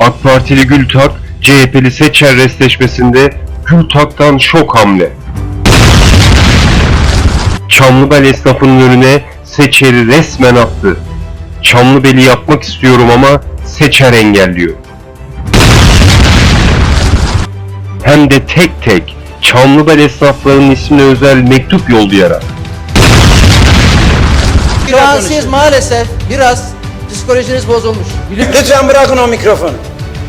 AK Partili Gültak, CHP'li Seçer restleşmesinde Gültak'tan şok hamle. Çamlıbel esnafının önüne Seçer'i resmen attı. Çamlıbel'i yapmak istiyorum ama Seçer engelliyor. Hem de tek tek Çamlıbel esnaflarının ismine özel mektup yollayarak. Biraz siz maalesef biraz psikolojiniz bozulmuş. Lütfen bırakın o mikrofonu.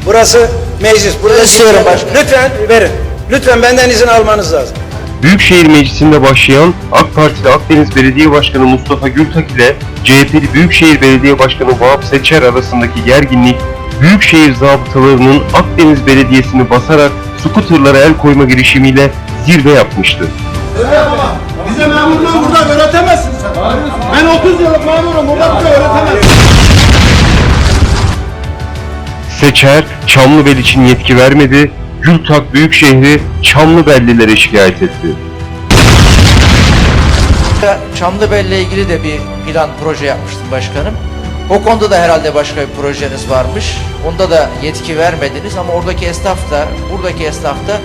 Burası meclis. Burada İstiyorum başkanım. Lütfen verin. Lütfen benden izin almanız lazım. Büyükşehir Meclisi'nde başlayan AK Partili Akdeniz Belediye Başkanı Mustafa Gültak ile CHP'li Büyükşehir Belediye Başkanı Vahap Seçer arasındaki gerginlik Büyükşehir zabıtalarının Akdeniz Belediyesi'ni basarak skuterlara el koyma girişimiyle zirve yapmıştı. Bize memurluğu burada öğretemezsin sen. Ben 30 yıllık memurum burada bize öğretemezsin. Seçer, Çamlıbel için yetki vermedi, Gültak Büyükşehir'i Çamlıbellilere şikayet etti. Çamlıbel'le ilgili de bir plan proje yapmıştım başkanım. O konuda da herhalde başka bir projeniz varmış. Onda da yetki vermediniz ama oradaki esnaf da, buradaki esnaf da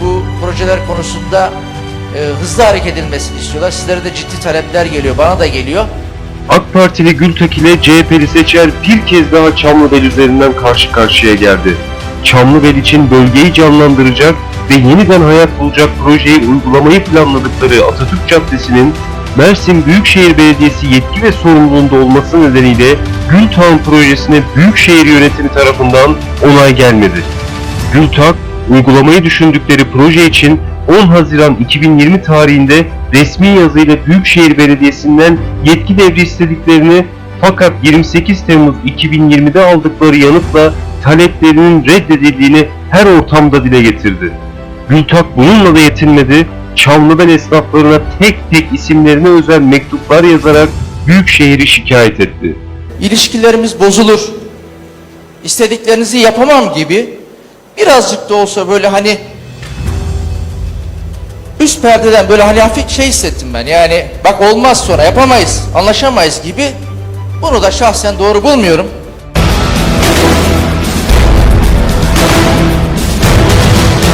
bu projeler konusunda e, hızlı hareket edilmesini istiyorlar. Sizlere de ciddi talepler geliyor, bana da geliyor. AK Partili Gültek ile CHP'li Seçer bir kez daha Çamlıbel üzerinden karşı karşıya geldi. Çamlıbel için bölgeyi canlandıracak ve yeniden hayat bulacak projeyi uygulamayı planladıkları Atatürk Caddesi'nin Mersin Büyükşehir Belediyesi yetki ve sorumluluğunda olması nedeniyle Gültağ'ın projesine Büyükşehir yönetimi tarafından onay gelmedi. Gültak, uygulamayı düşündükleri proje için 10 Haziran 2020 tarihinde resmi yazıyla Büyükşehir Belediyesi'nden yetki devri istediklerini fakat 28 Temmuz 2020'de aldıkları yanıtla taleplerinin reddedildiğini her ortamda dile getirdi. Gültak bununla da yetinmedi, Çamlıbel esnaflarına tek tek isimlerine özel mektuplar yazarak Büyükşehir'i şikayet etti. İlişkilerimiz bozulur. İstediklerinizi yapamam gibi birazcık da olsa böyle hani üst perdeden böyle hani hafif şey hissettim ben. Yani bak olmaz sonra yapamayız, anlaşamayız gibi. Bunu da şahsen doğru bulmuyorum.